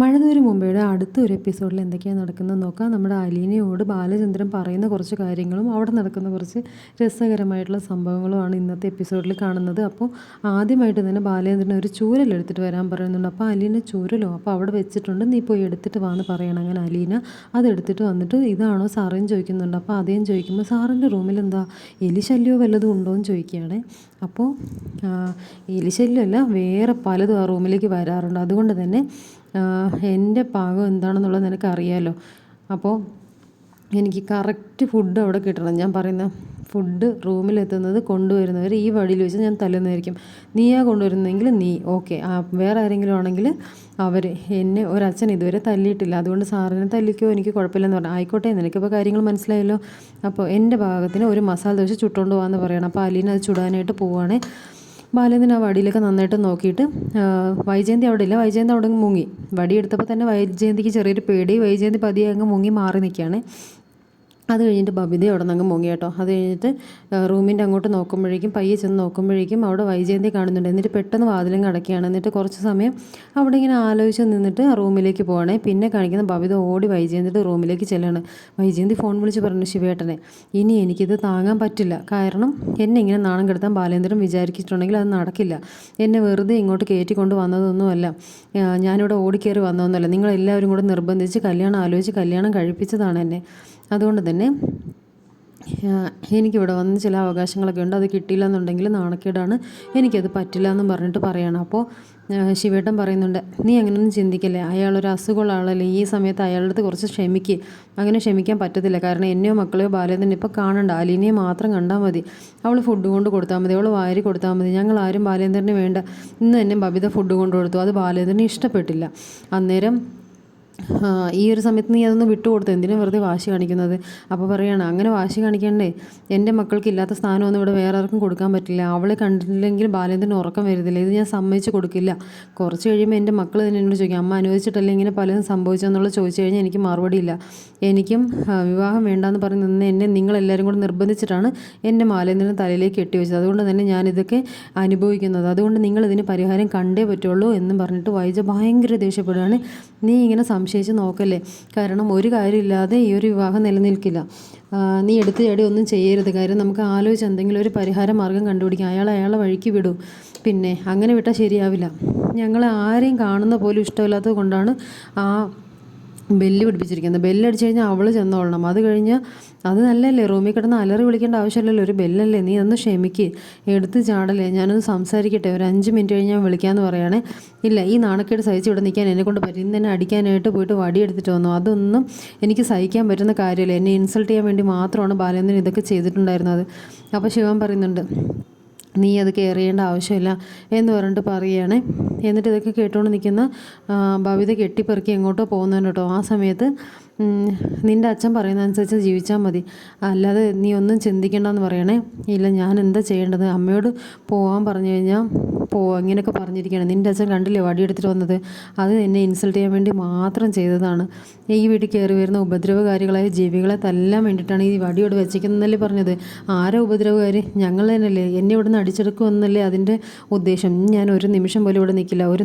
മഴനൂര് മുംബൈയുടെ അടുത്ത ഒരു എപ്പിസോഡിൽ എന്തൊക്കെയാണ് നടക്കുന്നത് നോക്കാം. നമ്മുടെ അലീനയോട് ബാലചന്ദ്രൻ പറയുന്ന കുറച്ച് കാര്യങ്ങളും അവിടെ നടക്കുന്ന കുറച്ച് രസകരമായിട്ടുള്ള സംഭവങ്ങളുമാണ് ഇന്നത്തെ എപ്പിസോഡിൽ കാണുന്നത്. അപ്പോൾ ആദ്യമായിട്ട് തന്നെ ബാലചന്ദ്രൻ ഒരു ചൂരൽ എടുത്തിട്ട് വരാൻ പറയുന്നുണ്ട്. അപ്പോൾ അലീന ചൂരലോ? അപ്പോൾ അവിടെ വെച്ചിട്ടുണ്ട്. നീ പോയി എടുത്തിട്ട് വാന്ന് പറയണം. അങ്ങനെ അലീന അത് എടുത്തിട്ട് വന്നിട്ട് ഇതാണോ സാറേന്ന് ചോദിക്കുന്നുണ്ട്. അപ്പോൾ അതേം ചോദിക്കുമ്പോൾ സാറിന്റെ റൂമിൽ എന്താ എലിശല്യോ വല്ലതും ഉണ്ടോ? എന്ന് ചോദിക്കുകയാണ്. അപ്പോൾ എലിശല്യമല്ല വേറെ പലതും ആ റൂമിലേക്ക് വരാറുണ്ട്. അതുകൊണ്ട് തന്നെ എന്റെ പാകം എന്താണെന്നുള്ളത് നിനക്കറിയാമല്ലോ അപ്പോൾ എനിക്ക് കറക്റ്റ് ഫുഡ് അവിടെ കിട്ടണം. ഞാൻ പറയുന്ന ഫുഡ് റൂമിലെത്തുന്നത് കൊണ്ടുവരുന്നവർ ഈ വഴിയിൽ വെച്ച് ഞാൻ തല്ലുന്നതായിരിക്കും. നീയാ കൊണ്ടുവരുന്നതെങ്കിൽ നീ. ഓക്കെ. വേറെ ആരെങ്കിലും ആണെങ്കിൽ അവർ എന്നെ ഒരച്ഛൻ ഇതുവരെ തല്ലിയിട്ടില്ല. അതുകൊണ്ട് സാറിനെ തല്ലിക്കോ എനിക്ക് കുഴപ്പമില്ലെന്ന് പറഞ്ഞു. ആയിക്കോട്ടെ നിനക്കിപ്പോൾ കാര്യങ്ങൾ മനസ്സിലായല്ലോ. അപ്പോൾ എന്റെ ഭാഗത്തിന് ഒരു മസാല ദോശ ചുട്ടുകൊണ്ട് പോകാമെന്ന് പറയണം. അപ്പോൾ അലീന അത് ചുടാനായിട്ട് പോവുകയാണേ. ബാലേന്ദ്രൻ ആ വടിയിലൊക്കെ നന്നായിട്ട് നോക്കിയിട്ട് വൈജയന്തി അവിടെ ഇല്ല. വൈജയന്തി അവിടെ മുങ്ങി. വടിയെടുത്തപ്പോൾ തന്നെ വൈജയന്തിക്ക് ചെറിയൊരു പേടി. വൈജയന്തി പതിയെ അങ്ങ് മുങ്ങി മാറി നിൽക്കുകയാണ് അത് കഴിഞ്ഞിട്ട് ബബിത അവിടെ നിന്ന് അങ്ങ് മുങ്ങി കേട്ടോ. അത് കഴിഞ്ഞിട്ട് റൂമിന്റെ അങ്ങോട്ട് നോക്കുമ്പോഴേക്കും പയ്യെ ചെന്ന് നോക്കുമ്പോഴേക്കും അവിടെ വൈജയന്തി കാണുന്നുണ്ട്. എന്നിട്ട് പെട്ടെന്ന് വാതിലും കടക്കുകയാണ്. എന്നിട്ട് കുറച്ച് സമയം അവിടെ ഇങ്ങനെ ആലോചിച്ച് നിന്നിട്ട് റൂമിലേക്ക് പോകണേ പിന്നെ കാണിക്കുന്ന ബബിത ഓടി വൈജയന്തിയുടെ റൂമിലേക്ക് ചെല്ലാണ്. വൈജയന്തി ഫോൺ വിളിച്ച് പറഞ്ഞു ശിവേട്ടനെ ഇനി എനിക്കിത് താങ്ങാൻ പറ്റില്ല. കാരണം എന്നെ ഇങ്ങനെ നാണം കെടുത്താൻ ബാലേന്ദ്രൻ വിചാരിച്ചിട്ടുണ്ടെങ്കിൽ അത് നടക്കില്ല. എന്നെ വെറുതെ ഇങ്ങോട്ട് കയറ്റിക്കൊണ്ട് വന്നതൊന്നുമല്ല. ഞാനിവിടെ ഓടിക്കയറി വന്നതൊന്നുമല്ല. നിങ്ങളെല്ലാവരും കൂടെ നിർബന്ധിച്ച് കല്യാണം ആലോചിച്ച് കല്യാണം കഴിപ്പിച്ചതാണ് എന്നെ. അതുകൊണ്ട് തന്നെ എനിക്കിവിടെ വന്ന് ചില അവകാശങ്ങളൊക്കെ ഉണ്ട്. അത് കിട്ടിയില്ല എന്നുണ്ടെങ്കിൽ നാണക്കേടാണ്. എനിക്കത് പറ്റില്ല എന്നും പറഞ്ഞിട്ട് പറയണം. അപ്പോൾ ശിവേട്ടൻ പറയുന്നുണ്ട് നീ അങ്ങനെയൊന്നും ചിന്തിക്കല്ലേ? അയാളൊരു അസുഖമുള്ള ആളല്ലേ ഈ സമയത്ത് അയാളുടെ അടുത്ത് കുറച്ച് ക്ഷമിക്ക്. അങ്ങനെ ക്ഷമിക്കാൻ പറ്റത്തില്ല. കാരണം എന്നെയോ മക്കളെയോ ബാലേന്ദ്രൻ ഇപ്പോൾ കാണണ്ട. അലീനയെ മാത്രം കണ്ടാൽ മതി. അവൾ ഫുഡ് കൊണ്ട് കൊടുത്താൽ മതി. അവൾ വാരി കൊടുത്താൽ മതി. ഞങ്ങൾ ആരും ബാലേന്ദ്രന് വേണ്ട. ഇന്ന് തന്നെ ബബിത ഫുഡ് കൊണ്ട് കൊടുത്തു. അത് ബാലേന്ദ്രന് ഇഷ്ടപ്പെട്ടില്ല. അന്നേരം ഈ ഒരു സമയത്ത് നീ അതൊന്ന് വിട്ടുകൊടുത്തു എന്തിനും വെറുതെ വാശി കാണിക്കുന്നത്? അപ്പോൾ പറയാണ് അങ്ങനെ വാശി കാണിക്കണ്ടേ. എന്റെ മക്കൾക്ക് ഇല്ലാത്ത സ്ഥാനമൊന്നും ഇവിടെ വേറെ ആർക്കും കൊടുക്കാൻ പറ്റില്ല. അവളെ കണ്ടില്ലെങ്കിൽ ബാലേന്ദ്രൻ ഉറക്കം വരുന്നില്ല ഇത് ഞാൻ സമ്മതിച്ച് കൊടുക്കില്ല. കുറച്ച് കഴിയുമ്പോൾ എന്റെ മക്കൾ തന്നെ എന്നോട് ചോദിക്കും അമ്മ അനുവദിച്ചിട്ടല്ലേ ഇങ്ങനെ പലതും സംഭവിച്ചെന്നുള്ള ചോദിച്ചു കഴിഞ്ഞാൽ എനിക്ക് മറുപടിയില്ല എനിക്കും വിവാഹം വേണ്ടാന്ന് പറഞ്ഞ് നിന്ന് എന്നെ നിങ്ങളെല്ലാവരും കൂടെ നിർബന്ധിച്ചിട്ടാണ് എന്റെ മാലേന്ദ്രൻ തലയിലേക്ക് കെട്ടി വെച്ചത്. അതുകൊണ്ട് തന്നെ ഞാനിതൊക്കെ അനുഭവിക്കുന്നത്. അതുകൊണ്ട് നിങ്ങൾ നിങ്ങളിതിന് പരിഹാരം കണ്ടേ പറ്റുള്ളൂ എന്നും പറഞ്ഞിട്ട് വൈജ ഭയങ്കര ദേഷ്യപ്പെടുകയാണ്. നീ ഇങ്ങനെ സംശയിച്ച് നോക്കല്ലേ? കാരണം ഒരു കാര്യമില്ലാതെ ഈ ഒരു വിവാഹം നിലനിൽക്കില്ല. നീ എടുത്ത് ചാടി ഒന്നും ചെയ്യരുത്. കാര്യം നമുക്ക് ആലോചിച്ച് എന്തെങ്കിലും ഒരു പരിഹാര മാർഗം കണ്ടുപിടിക്കാം. അയാൾ അയാളെ വഴിക്ക് വിടും. പിന്നെ അങ്ങനെ വിട്ടാൽ ശരിയാവില്ല. ഞങ്ങൾ ആരെയും കാണുന്ന പോലും ഇഷ്ടമില്ലാത്തത് കൊണ്ടാണ് ആ ബെല്ല് പിടിപ്പിച്ചിരിക്കുന്നത്. ബെല്ലടിച്ച് കഴിഞ്ഞാൽ അവൾ ചെന്നോളണം. അത് കഴിഞ്ഞ് അത് നല്ലല്ലേ റൂമിൽ കിടന്ന് അലറി വിളിക്കേണ്ട ആവശ്യമില്ലല്ലോ. ഒരു ബെല്ലല്ലേ? നീ ഒന്ന് ക്ഷമിക്ക്. എടുത്ത് ചാടല്ലേ ഞാനൊന്ന് സംസാരിക്കട്ടെ. ഒരു അഞ്ച് മിനിറ്റ് കഴിഞ്ഞ് ഞാൻ വിളിക്കാമെന്ന് പറയുകയാണെ ഇല്ല ഈ നാണക്കേട് സഹിച്ച് ഇവിടെ നിൽക്കാൻ എന്നെ കൊണ്ട് പറ്റും ഇന്ന് അടിക്കാനായിട്ട് പോയിട്ട് വടി എടുത്തിട്ട് വന്നു. അതൊന്നും എനിക്ക് സഹിക്കാൻ പറ്റുന്ന കാര്യമില്ല. എന്നെ ഇൻസൾട്ട് ചെയ്യാൻ വേണ്ടി മാത്രമാണ് ബാലേന്ദ്രൻ ഇതൊക്കെ ചെയ്തിട്ടുണ്ടായിരുന്നത്. അപ്പോൾ ശിവൻ പറയുന്നുണ്ട് നീ അത് കെയർ ചെയ്യേണ്ട ആവശ്യമില്ല എന്ന് പറഞ്ഞിട്ട് പറയുകയാണ്. എന്നിട്ട് ഇതൊക്കെ കേട്ടുകൊണ്ട് നിൽക്കുന്ന ഭവിത കെട്ടിപ്പെറുക്കി എങ്ങോട്ടോ പോകുന്നതിന് കേട്ടോ. ആ സമയത്ത് നിന്റെ അച്ഛൻ പറയുന്നതനുസരിച്ച് ജീവിച്ചാൽ മതി. അല്ലാതെ നീ ഒന്നും ചിന്തിക്കേണ്ടെന്ന് പറയണേ. ഇല്ല ഞാൻ എന്താ ചെയ്യേണ്ടത്? അമ്മയോട് പോകാൻ പറഞ്ഞു കഴിഞ്ഞാൽ പോ ഇങ്ങനെയൊക്കെ പറഞ്ഞിരിക്കുകയാണ്. നിന്റെ അച്ഛൻ കണ്ടില്ലേ വടിയെടുത്തിട്ട് വന്നത്? അത് എന്നെ ഇൻസൾട്ട് ചെയ്യാൻ വേണ്ടി മാത്രം ചെയ്തതാണ്. ഈ വീട്ടിൽ കയറി വരുന്ന ഉപദ്രവകാരികളായ ജീവികളെ തല്ലാൻ വേണ്ടിയിട്ടാണ് ഈ വടിയോട് വെച്ചിരിക്കുന്നതല്ലേ പറഞ്ഞത്. ആരാ ഉപദ്രവകാരി? ഞങ്ങൾ തന്നെയല്ലേ. എന്നെ ഇവിടെ നിന്ന് അടിച്ചെടുക്കുമെന്നല്ലേ അതിന്റെ ഉദ്ദേശം. ഞാൻ ഒരു നിമിഷം പോലും ഇവിടെ നിൽക്കില്ല. ഒരു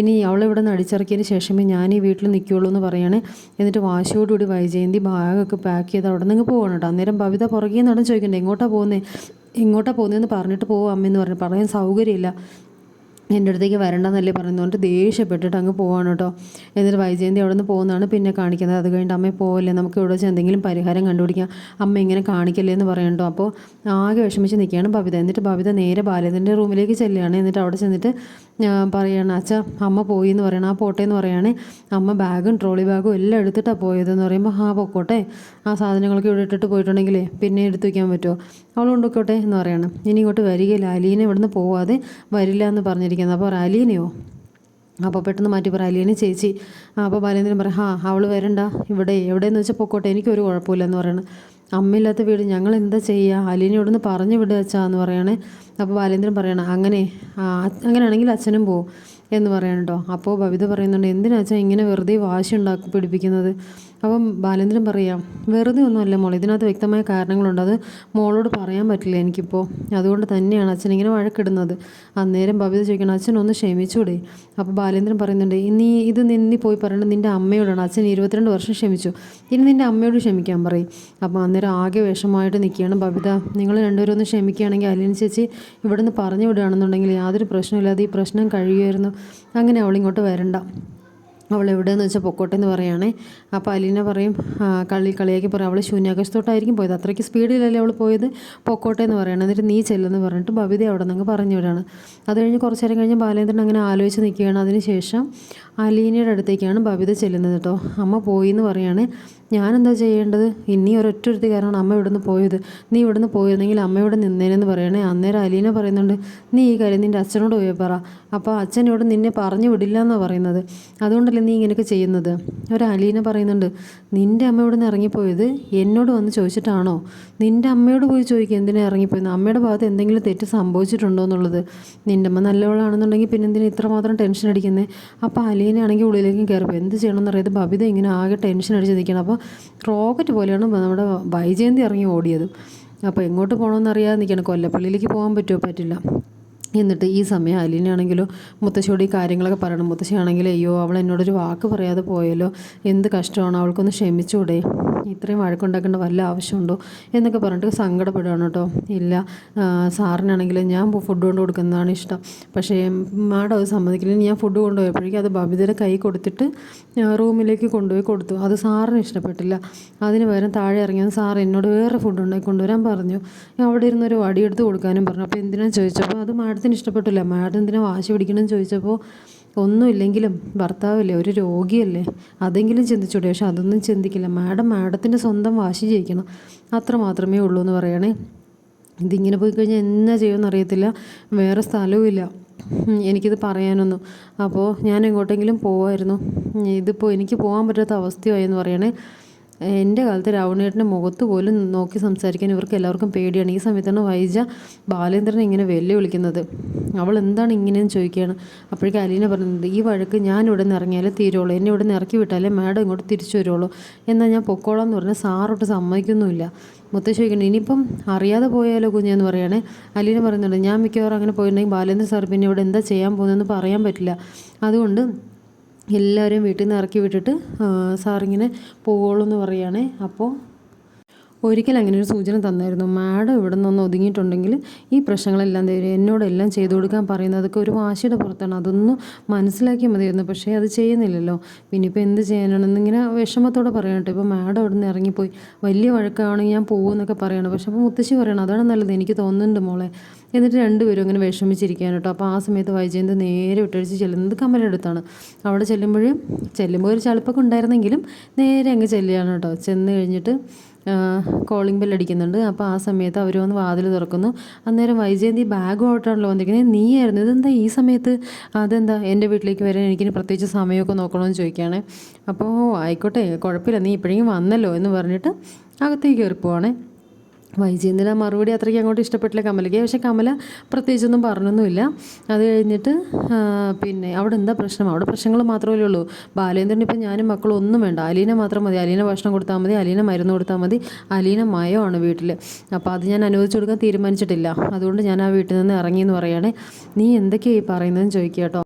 ഇനി അവളെ ഇവിടെ നിന്ന് അടിച്ചിറക്കിയതിന് ശേഷമേ ഞാൻ ഈ വീട്ടിൽ നിൽക്കുകയുള്ളൂ എന്ന് പറയുകയാണ് എന്നിട്ട് വാശിയോടുകൂടി വൈജയന്തി ബാഗൊക്കെ പാക്ക് ചെയ്ത് അവിടെ നിന്ന് പോകണം കേട്ടോ. അന്നേരം ഭവിത പുറകെ നടന്ന് ചോദിക്കണ്ടേ എങ്ങോട്ടാണ് പോകുന്നത് എങ്ങോട്ടാണ് പോകുന്നതെന്ന് പറഞ്ഞിട്ട് പോവാം അമ്മയെന്ന് പറഞ്ഞു. പറയാൻ സൗകര്യമില്ല. എന്റെ അടുത്തേക്ക് വരണ്ടെന്നല്ലേ പറയുന്നതുകൊണ്ട് ദേഷ്യപ്പെട്ടിട്ട് അങ്ങ് പോവാണ് കേട്ടോ. എന്നിട്ട് വൈജയന്തി അവിടെ നിന്ന് പോകുന്നതാണ് പിന്നെ കാണിക്കുന്നത്. അത് കഴിഞ്ഞിട്ട് അമ്മയെ പോവല്ലേ? നമുക്ക് ഇവിടെ വെച്ച് എന്തെങ്കിലും പരിഹാരം കണ്ടുപിടിക്കാം. അമ്മ ഇങ്ങനെ കാണിക്കല്ലേ എന്ന് പറയണ്ടോ അപ്പോൾ ആകെ വിഷമിച്ച് നിൽക്കുകയാണ് ഭവിത എന്നിട്ട് ഭവിത നേരെ ബാലേന്ദ്രന്റെ റൂമിലേക്ക് ചെല്ലുകയാണ്. എന്നിട്ട് അവിടെ ചെന്നിട്ട് പറയുകയാണ് അച്ഛ അമ്മ പോയി എന്ന് പറയണം ആ പോട്ടെ എന്ന് പറയുകയാണേ അമ്മ ബാഗും ട്രോളി ബാഗും എല്ലാം എടുത്തിട്ടാണ് പോയതെന്ന് പറയുമ്പോൾ ആ പൊക്കോട്ടെ ആ സാധനങ്ങളൊക്കെ ഇവിടെ ഇട്ടിട്ട് പോയിട്ടുണ്ടെങ്കിലേ പിന്നെ എടുത്തു വയ്ക്കാൻ പറ്റുമോ അവൾ കൊണ്ടുപോയിക്കോട്ടെ എന്ന് പറയണം. ഇനി ഇങ്ങോട്ട് വരികയില്ല അലീന ഇവിടുന്ന് പോവാതെ വരില്ല എന്ന് പറഞ്ഞിരിക്കുന്നത് അപ്പോൾ അലീനയോ? അപ്പോൾ പെട്ടെന്ന് മാറ്റി പറ അലീന ചേച്ചി. അപ്പോൾ ബാലേന്ദ്രൻ പറയാം ആ അവൾ വരണ്ട ഇവിടെ എവിടെയെന്ന് വെച്ചാൽ പൊക്കോട്ടെ എനിക്കൊരു കുഴപ്പമില്ല എന്ന് പറയണം. അമ്മയില്ലാത്ത വീട് ഞങ്ങൾ എന്താ ചെയ്യുക അലീനയോടൊന്ന് പറഞ്ഞു വിടുക അച്ഛാ എന്ന് പറയണേ. അപ്പോൾ ബാലേന്ദ്രൻ പറയണം അങ്ങനെ അങ്ങനെയാണെങ്കിൽ അച്ഛനും പോവും എന്ന് പറയണം കേട്ടോ അപ്പോൾ ബബിത പറയുന്നുണ്ട് എന്തിനാ അച്ഛാ ഇങ്ങനെ വെറുതെ വാശി ഉണ്ടാക്കി പിടിപ്പിക്കുന്നത്? അപ്പം ബാലേന്ദ്രൻ പറയാം വെറുതെ ഒന്നുമല്ല മോൾ ഇതിനകത്ത് വ്യക്തമായ കാരണങ്ങളുണ്ട്. അത് മോളോട് പറയാൻ പറ്റില്ല എനിക്കിപ്പോൾ. അതുകൊണ്ട് തന്നെയാണ് അച്ഛൻ ഇങ്ങനെ വഴക്കിടുന്നത്. അന്നേരം ബബിത ചോദിക്കണം അച്ഛൻ ഒന്ന് ക്ഷമിച്ചൂടെ? അപ്പോൾ ബാലേന്ദ്രൻ പറയുന്നുണ്ട് ഇനി ഇത് നിന്നി പോയി പറയേണ്ടത് നിന്റെ അമ്മയോടാണ്. അച്ഛൻ ഇരുപത്തിരണ്ട് വർഷം ക്ഷമിച്ചു. ഇനി നിന്റെ അമ്മയോട് ക്ഷമിക്കാൻ പറയും. അപ്പോൾ അന്നേരം ആകെ വിഷമമായിട്ട് നിൽക്കുകയാണ് ബബിത നിങ്ങൾ രണ്ടുപേരും ഒന്ന് ക്ഷമിക്കുകയാണെങ്കിൽ അതിനനുസരിച്ച് ചേച്ചി ഇവിടുന്ന് പറഞ്ഞു വിടുകയാണെന്നുണ്ടെങ്കിൽ യാതൊരു പ്രശ്നമില്ലാതെ ഈ പ്രശ്നം കഴിയുമായിരുന്നു. അങ്ങനെ അവളിങ്ങോട്ട് വരണ്ട. അവൾ എവിടെയെന്ന് വെച്ചാൽ പൊക്കോട്ടെ എന്ന് പറയുകയാണേ അപ്പോൾ അലീന പറയും കളി കളിയാക്കി പറയും അവൾ ശൂന്യാകാശത്തോട്ടായിരിക്കും പോയത്. അത്രയ്ക്ക് സ്പീഡിലല്ലേ അവൾ പോയത്? പൊക്കോട്ടെ എന്ന് പറയണം. എന്നിട്ട് നീ ചെല്ലെന്ന് പറഞ്ഞിട്ട് ഭവിത അവിടെ നിന്ന് പറഞ്ഞു വിടാണ്. അത് കഴിഞ്ഞ് കുറച്ച് നേരം കഴിഞ്ഞ് ബാലേന്ദ്രൻ അങ്ങനെ ആലോചിച്ച് നിൽക്കുകയാണ്. അതിന് ശേഷം അലീനയുടെ അടുത്തേക്കാണ് ബബിത ചെല്ലുന്നത് കേട്ടോ അമ്മ പോയി എന്ന് പറയാണ് ഞാനെന്താ ചെയ്യേണ്ടത്? ഇനി ഒരൊറ്റ ഒരുത്തി കാരണമാണ് അമ്മ ഇവിടുന്ന് പോയത്. നീ ഇവിടുന്ന് പോയിരുന്നെങ്കിൽ അമ്മ ഇവിടെ നിന്നേനെന്ന് പറയണേ. അന്നേരം അലീന പറയുന്നുണ്ട് നീ ഈ കാര്യം നിന്റെ അച്ഛനോട് പോയി പറ. അപ്പോൾ അച്ഛൻ ഇവിടെ നിന്നെ പറഞ്ഞു വിടില്ല എന്നാണ് പറയുന്നത്. അതുകൊണ്ടല്ലേ നീ ഇങ്ങനെയൊക്കെ ചെയ്യുന്നത്? ഒരു അലീന പറയുന്നുണ്ട് നിന്റെ അമ്മ ഇവിടെ നിന്ന് ഇറങ്ങിപ്പോയത് എന്നോട് വന്ന് ചോദിച്ചിട്ടാണോ? നിന്റെ അമ്മയോട് പോയി ചോദിക്കുക എന്തിനാണ് ഇറങ്ങിപ്പോയത് അമ്മയുടെ ഭാഗത്ത് എന്തെങ്കിലും തെറ്റ് സംഭവിച്ചിട്ടുണ്ടോ എന്നുള്ളത്. നിന്റെ അമ്മ നല്ലവളാണെന്നുണ്ടെങ്കിൽ പിന്നെ എന്തിനാ ഇത്രമാത്രം ടെൻഷൻ അടിക്കുന്നത് അപ്പോൾ അലീനയാണെങ്കിൽ ഉള്ളിലേക്കും കയറിപ്പോയി എന്ത് ചെയ്യണമെന്ന് അറിയാതെ ബബിത ഇങ്ങനെ ആകെ ടെൻഷൻ അടിച്ച് നിൽക്കണം അപ്പോൾ റോക്കറ്റ് പോലെയാണ് നമ്മുടെ വൈജയന്തി ഇറങ്ങി ഓടിയത്. അപ്പോൾ എങ്ങോട്ട് പോകണമെന്ന് അറിയാതെ നിൽക്കണം കൊല്ലപ്പള്ളിയിലേക്ക് പോകാൻ പറ്റുമോ പറ്റില്ല. എന്നിട്ട് ഈ സമയം അലീനാണെങ്കിലോ മുത്തശ്ശിയോട് ഈ കാര്യങ്ങളൊക്കെ പറയണം. മുത്തശ്ശിയാണെങ്കിൽ അയ്യോ അവൾ എന്നോടൊരു വാക്ക് പറയാതെ പോയല്ലോ. എന്ത് കഷ്ടമാണ്. അവൾക്കൊന്ന് ക്ഷമിച്ചൂടെ. ഇത്രയും വഴക്കുണ്ടാക്കേണ്ട വല്ല ആവശ്യമുണ്ടോ എന്നൊക്കെ പറഞ്ഞിട്ട് സങ്കടപ്പെടുകയാണ് കേട്ടോ. ഇല്ല സാറിനാണെങ്കിൽ ഞാൻ ഫുഡ് കൊണ്ട് കൊടുക്കുന്നതാണ് ഇഷ്ടം. പക്ഷേ മാഡം അത് സമ്മതിക്കില്ല. ഞാൻ ഫുഡ് കൊണ്ടുപോയപ്പോഴേക്കും അത് ബബിതയുടെ കൈ കൊടുത്തിട്ട് റൂമിലേക്ക് കൊണ്ടുപോയി കൊടുത്തു. അത് സാറിന് ഇഷ്ടപ്പെട്ടില്ല. അതിന് പകരം താഴെ ഇറങ്ങിയത് സാർ എന്നോട് വേറെ ഫുഡ് ഉണ്ടാക്കി കൊണ്ടുവരാൻ പറഞ്ഞു. അവിടെ ഇരുന്നൊരു വടിയെടുത്ത് കൊടുക്കാനും പറഞ്ഞു. അപ്പോൾ എന്തിനാണ് ചോദിച്ചപ്പോൾ അത് മാഡത്തിന് ഇഷ്ടപ്പെട്ടില്ല. മാഡം എന്തിനാണ് വാശി പിടിക്കണമെന്ന് ചോദിച്ചപ്പോൾ ഒന്നുമില്ലെങ്കിലും ഭർത്താവല്ലേ ഒരു രോഗിയല്ലേ? അതെങ്കിലും ചിന്തിച്ചൂടെ പക്ഷെ അതൊന്നും ചിന്തിക്കില്ല. മാഡം മാഡത്തിന്റെ സ്വന്തം വാശി ജയിക്കണം. അത്ര മാത്രമേ ഉള്ളൂ എന്ന് പറയണേ. ഇതിങ്ങനെ പോയി കഴിഞ്ഞാൽ എന്നാ ചെയ്യുമെന്ന് അറിയത്തില്ല. വേറെ സ്ഥലവും എനിക്കിത് പറയാനൊന്നും. അപ്പോൾ ഞാൻ എങ്ങോട്ടെങ്കിലും പോവായിരുന്നു. ഇതിപ്പോൾ എനിക്ക് പോകാൻ പറ്റാത്ത അവസ്ഥയായി എന്ന് പറയണേ. എന്റെ കാലത്ത് രാവണേട്ടന്റെ മുഖത്ത് പോലും നോക്കി സംസാരിക്കാൻ ഇവർക്ക് എല്ലാവർക്കും പേടിയാണ്. ഈ സമയത്താണ് വൈജ ബാലേന്ദ്രൻ ഇങ്ങനെ വെല്ലുവിളിക്കുന്നത്. അവൾ എന്താണ് ഇങ്ങനെയെന്ന് ചോദിക്കുകയാണ്. അപ്പോഴേക്കും അലീന പറയുന്നത് ഈ വഴക്ക് ഞാൻ ഇവിടെ നിന്ന് ഇറങ്ങിയാലേ തീരുള്ളൂ. എന്നെ ഇവിടെ നിന്ന് ഇറക്കി വിട്ടാലേ മാഡം ഇങ്ങോട്ട് തിരിച്ചു വരുള്ളൂ. എന്നാൽ ഞാൻ പൊക്കോളാം എന്ന് പറഞ്ഞാൽ സാറോട്ട് സമ്മതിക്കൊന്നുമില്ല. മുത്തശ്ശി ചോദിക്കണം ഇനിയിപ്പം അറിയാതെ പോയാലോ കുഞ്ഞെന്ന് പറയുകയാണേ. അലീന പറയുന്നുണ്ട് ഞാൻ മിക്കവാറും അങ്ങനെ പോയിട്ടുണ്ടെങ്കിൽ ബാലേന്ദ്രൻ സാർ പിന്നെ ഇവിടെ എന്താ ചെയ്യാൻ പോകുന്നതെന്ന് പറയാൻ പറ്റില്ല. അതുകൊണ്ട് എല്ലാവരെയും വീട്ടിൽ നിന്ന് ഇറക്കി വിട്ടിട്ട് സാറിങ്ങനെ പോവുള്ളൂ എന്ന് പറയുകയാണേ. അപ്പോൾ ഒരിക്കൽ അങ്ങനെ ഒരു സൂചന തന്നായിരുന്നു. മാഡം ഇവിടെ നിന്ന് ഒതുങ്ങിയിട്ടുണ്ടെങ്കിൽ ഈ പ്രശ്നങ്ങളെല്ലാം തരും എന്നോടെല്ലാം ചെയ്തു കൊടുക്കാൻ പറയുന്നതൊക്കെ ഒരു വാശിയുടെ പുറത്താണ്. അതൊന്നും മനസ്സിലാക്കിയാൽ മതിയായിരുന്നു. പക്ഷേ അത് ചെയ്യുന്നില്ലല്ലോ. പിന്നെ ഇപ്പോൾ എന്ത് ചെയ്യാനാണെന്ന് ഇങ്ങനെ വിഷമത്തോടെ പറയണം കേട്ടോ. ഇപ്പോൾ മാഡം അവിടെ നിന്ന് ഇറങ്ങിപ്പോയി. വലിയ വഴക്കാണെങ്കിൽ ഞാൻ പോകുമെന്നൊക്കെ പറയണം. പക്ഷേ അപ്പോൾ മുത്തശ്ശി പറയണം അതാണ് നല്ലത്. എനിക്ക് തോന്നുന്നുണ്ട് മോളെ. എന്നിട്ട് രണ്ടുപേരും അങ്ങനെ വിഷമിച്ചിരിക്കാൻ കേട്ടോ. അപ്പോൾ ആ സമയത്ത് വൈജയന്ത് നേരെ വിട്ടഴിച്ച് ചെല്ലുന്നത് കമലയുടെ അടുത്താണ്. അവിടെ ചെല്ലുമ്പോൾ ചെല്ലുമ്പോൾ ഒരു ചളുപ്പൊക്കെ ഉണ്ടായിരുന്നെങ്കിലും നേരെ അങ്ങ് ചെല്ലുകയാണ് കേട്ടോ. ചെന്ന് കഴിഞ്ഞിട്ട് കോളിംഗ് ബെൽ അടിക്കുന്നുണ്ട്. അപ്പോൾ ആ സമയത്ത് അവർ വന്ന് വാതിൽ തുറക്കുന്നു. അന്നേരം വൈജയന്തി ബാഗുമായിട്ടാണല്ലോ വന്നിരിക്കുന്നത്. നീയായിരുന്നു. ഇതെന്താ ഈ സമയത്ത്? അതെന്താ? എന്റെ വീട്ടിലേക്ക് വരാൻ എനിക്കിനി പ്രത്യേകിച്ച് സമയമൊക്കെ നോക്കണമെന്ന് ചോദിക്കുകയാണ്. അപ്പോൾ ആയിക്കോട്ടെ കുഴപ്പമില്ല. നീ ഇപ്പോഴെങ്കിലും വന്നല്ലോ എന്ന് പറഞ്ഞിട്ട് അകത്തേക്ക് കയറി പോവാണേ വൈജയന്തിന് ആ മറുപടി അത്രയ്ക്ക് അങ്ങോട്ട് ഇഷ്ടപ്പെട്ടില്ല കമലയ്ക്ക്. പക്ഷേ കമല പ്രത്യേകിച്ചൊന്നും പറഞ്ഞൊന്നുമില്ല. അത് കഴിഞ്ഞിട്ട് പിന്നെ അവിടെ എന്താ പ്രശ്നം? അവിടെ പ്രശ്നങ്ങൾ മാത്രമല്ലേ ഉള്ളൂ. ബാലേന്ദ്രൻ ഇപ്പം ഞാനും മക്കളും ഒന്നും വേണ്ട. അലീന മാത്രം മതി. അലീന ഭക്ഷണം കൊടുത്താൽ മതി. അലീന മരുന്ന് കൊടുത്താൽ മതി. അലീന മയമാണ് വീട്ടിൽ. അപ്പോൾ അത് ഞാൻ അനുവദിച്ചു കൊടുക്കാൻ തീരുമാനിച്ചിട്ടില്ല. അതുകൊണ്ട് ഞാൻ ആ വീട്ടിൽ നിന്ന് ഇറങ്ങി എന്ന് പറയുകയാണെ. നീ എന്തൊക്കെയാണ് ഈ പറയുന്നതെന്ന് ചോദിക്കുക കേട്ടോ.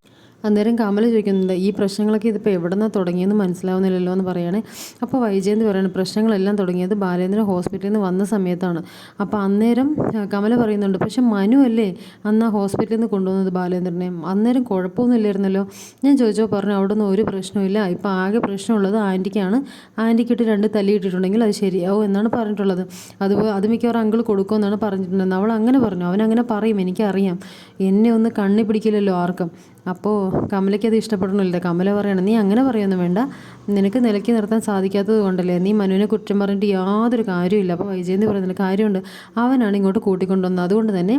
അന്നേരം കമൽ ചോദിക്കുന്നുണ്ട് ഈ പ്രശ്നങ്ങളൊക്കെ ഇതിപ്പോൾ എവിടെ നിന്നാണ് തുടങ്ങിയെന്ന് മനസ്സിലാവുന്നില്ലല്ലോ എന്ന് പറയണേ. അപ്പോൾ വൈജയന്തി പറയുന്നത് പ്രശ്നങ്ങളെല്ലാം തുടങ്ങിയത് ബാലേന്ദ്രൻ ഹോസ്പിറ്റലിൽ നിന്ന് വന്ന സമയത്താണ്. അപ്പോൾ അന്നേരം കമൽ പറയുന്നുണ്ട് പക്ഷെ മനു അല്ലേ അന്ന് ആ ഹോസ്പിറ്റലിൽ നിന്ന് കൊണ്ടുവന്നത് ബാലേന്ദ്രനെ? അന്നേരം കുഴപ്പമൊന്നുമില്ലായിരുന്നല്ലോ. ഞാൻ ചോദിച്ചോ പറഞ്ഞു അവിടെ നിന്ന് ഒരു പ്രശ്നമില്ല ഇപ്പോൾ ആകെ പ്രശ്നമുള്ളത് ആന്റിക്കാണ്. ആന്റിക്കിട്ട് രണ്ട് തല്ലി തല്ലിയിട്ടിട്ടുണ്ടെങ്കിൽ അത് ശരിയാവും എന്നാണ് പറഞ്ഞിട്ടുള്ളത്. അതുപോലെ അത് മിക്കവാറും അങ്കിൾ കൊടുക്കുമെന്നാണ് പറഞ്ഞിട്ടുണ്ടെന്ന്. അവൾ അങ്ങനെ പറഞ്ഞു അവൻ അങ്ങനെ പറയും എനിക്കറിയാം. എന്നെ ഒന്ന് കണ്ണി പിടിക്കില്ലല്ലോ ആർക്കും. അപ്പോൾ കമലയ്ക്ക് അത് ഇഷ്ടപ്പെടണമില്ല. കമല പറയണം നീ അങ്ങനെ പറയൊന്നും വേണ്ട. നിനക്ക് നിലയ്ക്ക് നിർത്താൻ സാധിക്കാത്തത് കൊണ്ടല്ലേ. നീ മനുവിനെ കുറ്റം പറഞ്ഞിട്ട് യാതൊരു കാര്യമില്ല അപ്പോൾ വൈജയന്തി പറയുന്നില്ല കാര്യമുണ്ട്. അവനാണ് ഇങ്ങോട്ട് കൂട്ടിക്കൊണ്ടുവന്നത്. അതുകൊണ്ട് തന്നെ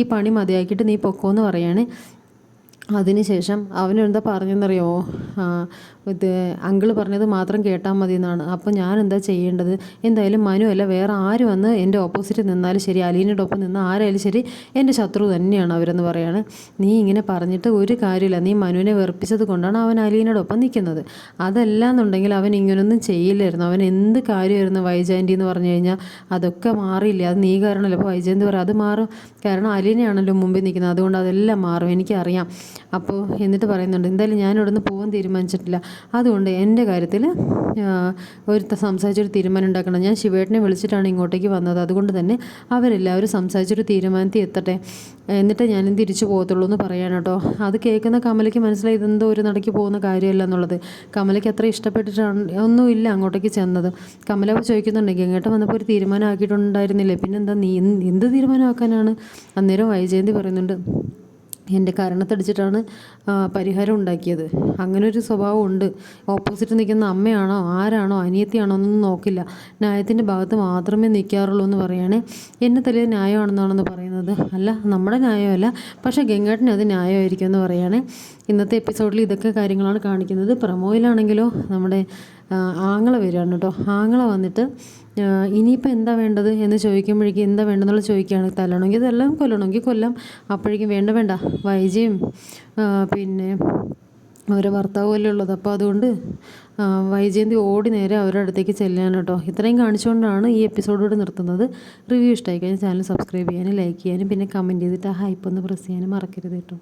ഈ പണി മതിയാക്കിയിട്ട് നീ പൊക്കോ എന്ന് പറയാണ്. അതിനുശേഷം അവനെന്താ പറഞ്ഞെന്നറിയോ ഇത് അങ്കിൾ പറഞ്ഞത് മാത്രം കേട്ടാൽ മതി എന്നാണ് അപ്പോൾ ഞാൻ എന്താ ചെയ്യേണ്ടത്? എന്തായാലും മനു അല്ല വേറെ ആര് വന്ന് എന്റെ ഓപ്പോസിറ്റ് നിന്നാലും ശരി അലീനയുടെ ഒപ്പം നിന്ന് ആരായാലും ശരി എന്റെ ശത്രു തന്നെയാണ് അവരെന്ന് പറയാണ്. നീ ഇങ്ങനെ പറഞ്ഞിട്ട് ഒരു കാര്യമില്ല. നീ മനുവിനെ വെറുപ്പിച്ചത് കൊണ്ടാണ് അവൻ അലീനയുടെ ഒപ്പം നിൽക്കുന്നത്. അതല്ല എന്നുണ്ടെങ്കിൽ അവൻ ഇങ്ങനൊന്നും ചെയ്യില്ലായിരുന്നു. അവൻ എന്ത് കാര്യമായിരുന്നു വൈജയന്തി എന്ന് പറഞ്ഞു കഴിഞ്ഞാൽ? അതൊക്കെ മാറിയില്ല. അത് നീ കാരണമല്ല? അപ്പോൾ വൈജയന്തി പറയും അത് മാറും. കാരണം അലീനയാണല്ലോ മുമ്പിൽ നിൽക്കുന്നത്. അതുകൊണ്ട് അതെല്ലാം മാറും. എനിക്കറിയാം. അപ്പോൾ എന്നിട്ട് പറയുന്നുണ്ട് എന്തായാലും ഞാൻ ഇവിടുന്ന് പോകാൻ തീരുമാനിച്ചിട്ടില്ല. അതുകൊണ്ട് എന്റെ കാര്യത്തിൽ ഒരു സംസാരിച്ചൊരു തീരുമാനം ഉണ്ടാക്കണം. ഞാൻ ശിവേട്ടനെ വിളിച്ചിട്ടാണ് ഇങ്ങോട്ടേക്ക് വന്നത്. അതുകൊണ്ട് തന്നെ അവരെല്ലാവരും സംസാരിച്ചൊരു തീരുമാനത്തിൽ എത്തട്ടെ. എന്നിട്ട് ഞാൻ തിരിച്ചു പോകത്തുള്ളൂ എന്ന് പറയാൻ കേട്ടോ. അത് കേൾക്കുന്ന കമലയ്ക്ക് മനസ്സിലായി ഇതെന്തോ ഒരു നടക്കി പോകുന്ന കാര്യമല്ല എന്നുള്ളത്. കമലയ്ക്ക് അത്ര ഇഷ്ടപ്പെട്ടിട്ടാണ് ഒന്നുമില്ല അങ്ങോട്ടേക്ക് ചെന്നത്. കമല അപ്പോൾ ചോദിക്കുന്നുണ്ട് ഗംഗേട്ടൻ വന്നപ്പോൾ ഒരു തീരുമാനം ആക്കിയിട്ടുണ്ടായിരുന്നില്ലേ? പിന്നെന്താ നീ എന്ത് തീരുമാനമാക്കാനാണ് അന്നേരം വൈജയന്തി പറയുന്നുണ്ട് എന്റെ കരണത്തടിച്ചിട്ടാണ് പരിഹാരം ഉണ്ടാക്കിയത്. അങ്ങനെ ഒരു സ്വഭാവം ഉണ്ട് ഓപ്പോസിറ്റ് നിൽക്കുന്ന അമ്മയാണോ ആരാണോ അനിയത്തിയാണോ എന്നൊന്നും നോക്കില്ല. ന്യായത്തിന്റെ ഭാഗത്ത് മാത്രമേ നിൽക്കാറുള്ളൂ എന്ന് പറയുകയാണെ എന്നെ തലയിൽ ന്യായമാണെന്നാണെന്ന് പറയുന്നത്. അല്ല നമ്മുടെ ന്യായമല്ല പക്ഷേ ഗംഗാട്ടിന് അത് ന്യായമായിരിക്കും എന്ന് പറയുകയാണെ ഇന്നത്തെ എപ്പിസോഡിൽ ഇതൊക്കെ കാര്യങ്ങളാണ് കാണിക്കുന്നത്. പ്രമോയിലാണെങ്കിലോ നമ്മുടെ ആങ്ങള വരികയാണ് കേട്ടോ. ആങ്ങള വന്നിട്ട് ഇനിയിപ്പോൾ എന്താ വേണ്ടത് എന്ന് ചോദിക്കുമ്പോഴേക്കും എന്താ വേണ്ടെന്നുള്ള ചോദിക്കുകയാണ്. തല്ലണമെങ്കിൽ തല്ലാം കൊല്ലണമെങ്കിൽ കൊല്ലാം. അപ്പോഴേക്കും വേണ്ട വേണ്ട. വൈജയും പിന്നെ അവരെ ഭർത്താവ് പോലെ ഉള്ളത്. അപ്പോൾ അതുകൊണ്ട് വൈജയന്തി ഓടി നേരെ അവരുടെ അടുത്തേക്ക് ചെല്ലാൻ കേട്ടോ. ഇത്രയും കാണിച്ചുകൊണ്ടാണ് ഈ എപ്പിസോഡോട് നിർത്തുന്നത്. റിവ്യൂ ഇഷ്ടമായി കഴിഞ്ഞാൽ ചാനൽ സബ്സ്ക്രൈബ് ചെയ്യാനും ലൈക്ക് ചെയ്യാനും പിന്നെ കമന്റ് ചെയ്തിട്ട് ആ ഹൈപ്പ് ഒന്ന് പ്രസ് ചെയ്യാനും മറക്കരുത് കേട്ടോ.